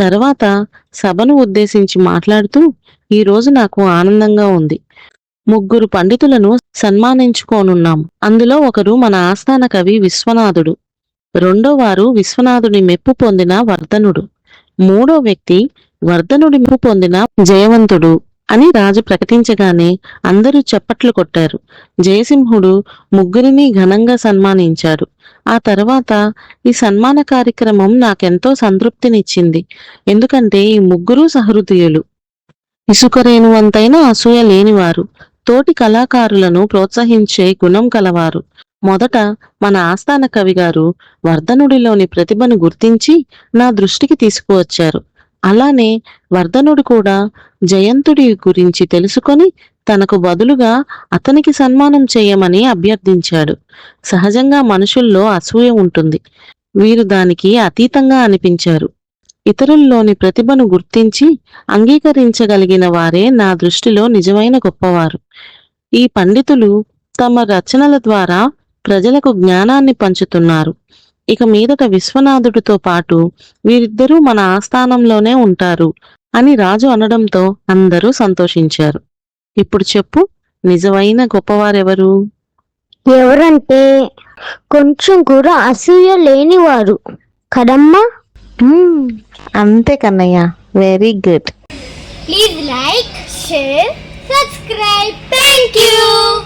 తర్వాత సభను ఉద్దేశించి మాట్లాడుతూ ఈరోజు నాకు ఆనందంగా ఉంది. ముగ్గురు పండితులను సన్మానించుకోనున్నాం. అందులో ఒకరు మన ఆస్థాన కవి విశ్వనాథుడు. రెండో వారు విశ్వనాథుని మెప్పు పొందిన వర్ధనుడు. మూడో వ్యక్తి వర్ధనుడి మెప్పు పొందిన జయవంతుడు అని రాజు ప్రకటించగానే అందరూ చప్పట్లు కొట్టారు. జయసింహుడు ముగ్గురిని ఘనంగా సన్మానించాడు. ఆ తర్వాత ఈ సన్మాన కార్యక్రమం నాకెంతో సంతృప్తినిచ్చింది. ఎందుకంటే ఈ ముగ్గురు సహృదయులు. ఇసుకరేణువంతైన అసూయ లేనివారు. తోటి కళాకారులను ప్రోత్సహించే గుణం కలవారు. మొదట మన ఆస్థాన కవిగారు వర్ధనుడిలోని ప్రతిభను గుర్తించి నా దృష్టికి తీసుకువచ్చారు. అలానే వర్ధనుడు కూడా జయంతుడి గురించి తెలుసుకొని తనకు బదులుగా అతనికి సన్మానం చేయమని అభ్యర్థించాడు. సహజంగా మనుషుల్లో అసూయ ఉంటుంది. వీరు దానికి అతీతంగా అనిపించారు. ఇతరుల్లోని ప్రతిభను గుర్తించి అంగీకరించగలిగిన వారే నా దృష్టిలో నిజమైన గొప్పవారు. ఈ పండితులు తమ రచనల ద్వారా ప్రజలకు జ్ఞానాన్ని పంచుతున్నారు. ఇక మీదట విశ్వనాథుడితో పాటు వీరిద్దరూ మన ఆస్థానంలోనే ఉంటారు అని రాజు అనడంతో అందరూ సంతోషించారు. ఇప్పుడు చెప్పు నిజమైన గొప్పవారెవరు? ఎవరంటే కొంచెం కూడా అసూయ లేనివారు. కదమ్మా? మ్మ్, అంతే Kannayya. Very good Please like, share, subscribe. Thank you.